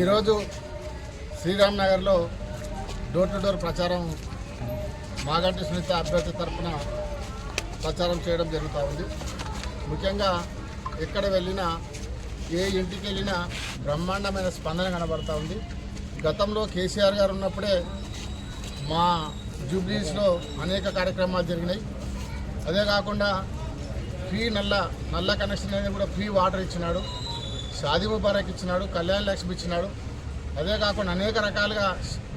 ఈరోజు శ్రీరామ్ నగర్లో door to door ప్రచారం మాగంటి సునీత అభ్యర్థి తరఫున ప్రచారం చేయడం జరుగుతూ ఉంది. ముఖ్యంగా ఎక్కడ వెళ్ళినా ఏ ఇంటికి వెళ్ళినా బ్రహ్మాండమైన స్పందన కనబడతా ఉంది. గతంలో కేసీఆర్ గారు ఉన్నప్పుడే మా జూబ్లీస్లో అనేక కార్యక్రమాలు జరిగినాయి. అదే కాకుండా ఫ్రీ నల్ల నల్ల కనెక్షన్ అనేది కూడా ఫ్రీ వాటర్ ఇచ్చినాడు. షాదీ ముబారక్ ఇచ్చినాడు కళ్యాణ లక్ష్మి ఇచ్చినాడు. అదే కాకుండా అనేక రకాలుగా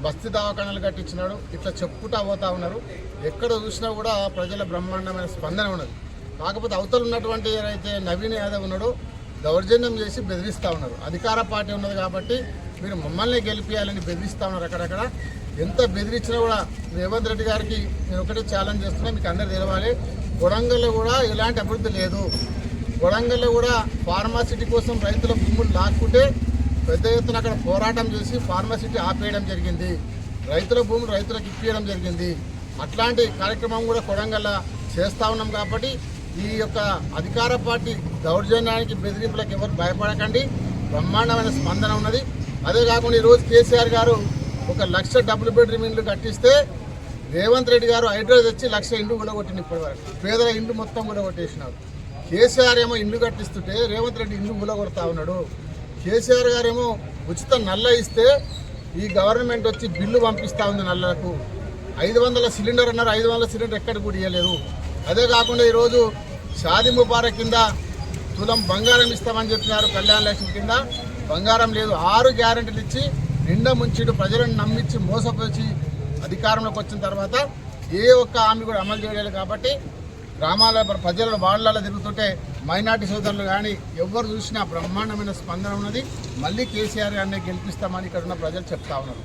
బస్తీ దవాఖానాలు కట్టించినాడు. ఇట్లా చెప్పుకుంటా పోతా ఉన్నారు. ఎక్కడ చూసినా కూడా ప్రజల బ్రహ్మాండమైన స్పందన ఉన్నది. కాకపోతే అవతల ఉన్నటువంటి ఏదైతే నవీన్ యాదవ్ ఉన్నాడో దౌర్జన్యం చేసి బెదిరిస్తూ ఉన్నారు. అధికార పార్టీ ఉన్నది కాబట్టి మీరు మమ్మల్ని గెలిపించాలని బెదిరిస్తూ ఉన్నారు అక్కడక్కడ. ఎంత బెదిరించినా కూడా రేవంత్ రెడ్డి గారికి నేను ఒకటే ఛాలెంజ్ చేస్తున్నా మీకు అందరు తెలవాలి. కొడంగల్లో కూడా ఎలాంటి అభివృద్ధి లేదు. వరంగల్లో కూడా ఫార్మాసిటీ కోసం రైతుల భూములు లాక్కుంటే పెద్ద ఎత్తున అక్కడ పోరాటం చేసి ఫార్మాసిటీ ఆపేయడం జరిగింది. రైతుల భూములు రైతులకు ఇప్పించడం జరిగింది. అట్లాంటి కార్యక్రమం కూడా కొడంగల్ చేస్తూ ఉన్నాం కాబట్టి ఈ యొక్క అధికార పార్టీ దౌర్జన్యానికి బెదిరింపులకు ఎవరు భయపడకండి. బ్రహ్మాండమైన స్పందన ఉన్నది. అదే కాకుండా ఈరోజు కేసీఆర్ గారు ఒక లక్ష డబుల్ బెడ్రూమ్ ఇండ్లు కట్టిస్తే రేవంత్ రెడ్డి గారు హైడ్రో తెచ్చి లక్ష ఇండ్లు కూడా కూడగొట్టింది ఇప్పటివరకు. పేదల ఇండ్లు మొత్తం కూడా కొట్టేసినారు కేసీఆర్ ఏమో ఇండ్లు కట్టిస్తుంటే రేవంత్ రెడ్డి ఇండ్లు కూలగొడతా ఉన్నాడు. కేసీఆర్ గారేమో ఉచిత నల్ల ఇస్తే ఈ గవర్నమెంట్ వచ్చి బిల్లు పంపిస్తూ ఉంది నల్లకు. ఐదు వందల సిలిండర్ అన్నారు ఐదు వందల సిలిండర్ ఎక్కడ కూడా ఇవ్వలేదు అదే కాకుండా ఈరోజు షాది ముబారక్ కింద తులం బంగారం ఇస్తామని చెప్పినారు కళ్యాణ లక్ష్మి కింద. బంగారం లేదు ఆరు గ్యారెంటీలు ఇచ్చి నిండా ముంచిడు ప్రజలను నమ్మించి మోసపోచి అధికారంలోకి వచ్చిన తర్వాత ఏ ఒక్క హామీ కూడా అమలు చేయలేదు కాబట్టి గ్రామాల ప్రజల వాళ్ళలో తిరుగుతుంటే మైనార్టీ సోదరులు కానీ ఎవరు చూసినా బ్రహ్మాండమైన స్పందన ఉన్నది. మళ్ళీ కేసీఆర్ గారిని గెలిపిస్తామని ఇక్కడ ఉన్న ప్రజలు చెప్తా ఉన్నారు.